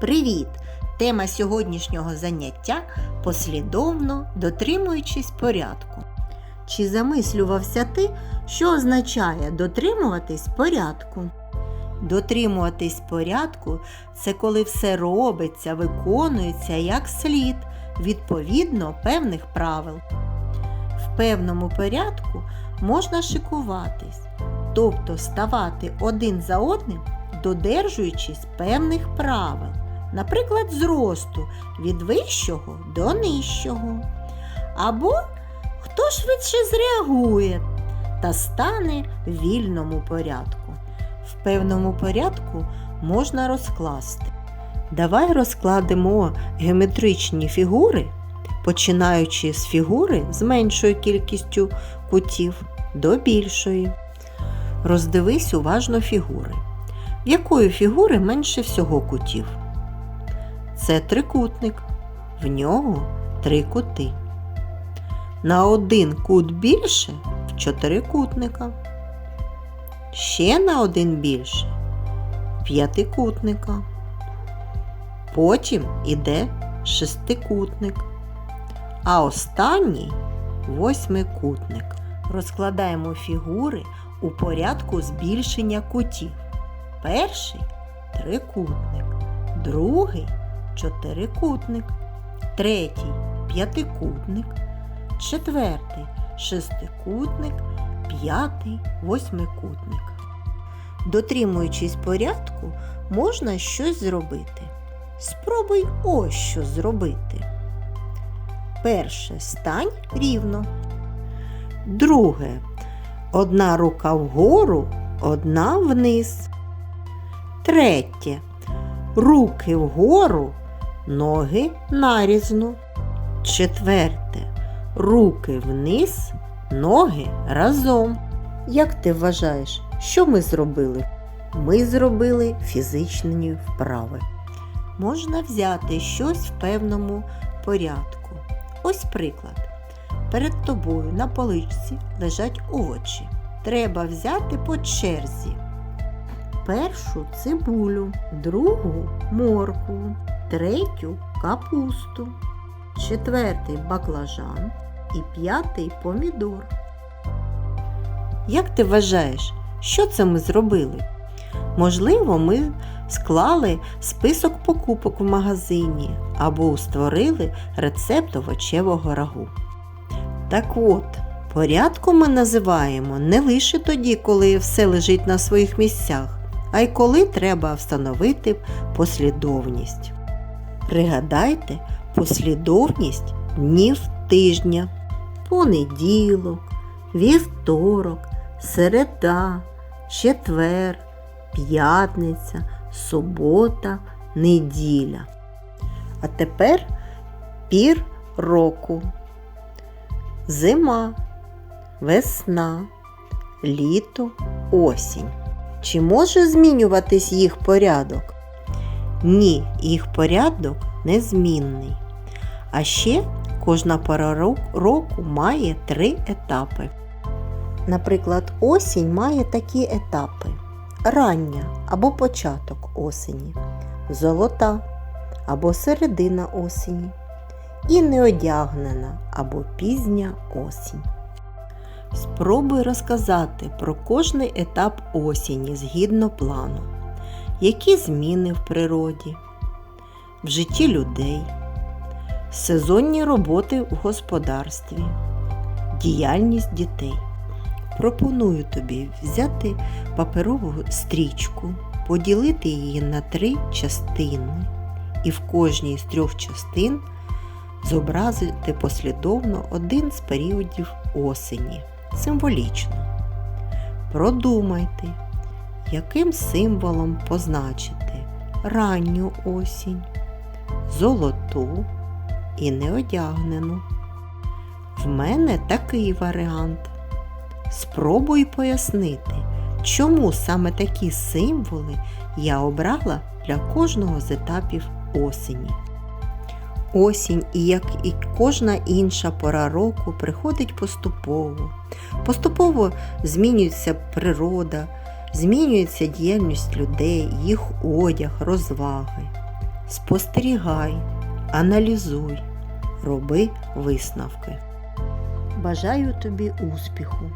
Привіт! Тема сьогоднішнього заняття послідовно дотримуючись порядку. Чи замислювався ти, що означає дотримуватись порядку? Дотримуватись порядку це коли все робиться, виконується як слід, відповідно певних правил. В певному порядку можна шикуватись, тобто ставати один за одним, додержуючись певних правил, наприклад, зросту від вищого до нижчого. Або хто швидше зреагує та стане в вільному порядку. В певному порядку можна розкласти. Давай розкладемо геометричні фігури, починаючи з фігури з меншою кількістю кутів до більшої. Роздивись уважно фігури. В якої фігури менше всього кутів? Це трикутник. В нього три кути. На один кут більше в чотирикутника. Ще на один більше в п'ятикутника. Потім іде шестикутник. А останній восьмикутник. Розкладаємо фігури у порядку збільшення кутів. Перший трикутник, другий чотирикутник, третій п'ятикутник, четвертий шестикутник, п'ятий восьмикутник. Дотримуючись порядку, можна щось зробити. Спробуй ось що зробити. Перше стань рівно. Друге одна рука вгору, одна вниз. Третє. Руки вгору, ноги нарізно. Четверте. Руки вниз, ноги разом. Як ти вважаєш, що ми зробили? Ми зробили фізичні вправи. Можна взяти щось в певному порядку. Ось приклад. Перед тобою на поличці лежать овочі. Треба взяти по черзі. Першу цибулю, другу моркву, третю капусту, четвертий баклажан і п'ятий помідор. Як ти вважаєш, що це ми зробили? Можливо, ми склали список покупок в магазині або створили рецепт овочевого рагу. Так от, порядку ми називаємо не лише тоді, коли все лежить на своїх місцях, а й коли треба встановити послідовність. Пригадайте послідовність днів тижня, понеділок, вівторок, середа, четвер, п'ятниця, субота, неділя. А тепер пір року. Зима, весна, літо, осінь. Чи може змінюватись їх порядок? Ні, їх порядок незмінний. А ще кожна пора року має три етапи. Наприклад, осінь має такі етапи: рання або початок осені, золота або середина осені і неодягнена або пізня осінь. Спробуй розказати про кожний етап осені згідно плану, які зміни в природі, в житті людей, сезонні роботи в господарстві, діяльність дітей. Пропоную тобі взяти паперову стрічку, поділити її на три частини і в кожній з трьох частин зобразити послідовно один з періодів осені. Символічно. Продумайте, яким символом позначити ранню осінь, золоту і неодягнену. В мене такий варіант. Спробуй пояснити, чому саме такі символи я обрала для кожного з етапів осені. Осінь, і як і кожна інша пора року, приходить поступово. Поступово змінюється природа, змінюється діяльність людей, їх одяг, розваги. Спостерігай, аналізуй, роби висновки. Бажаю тобі успіху!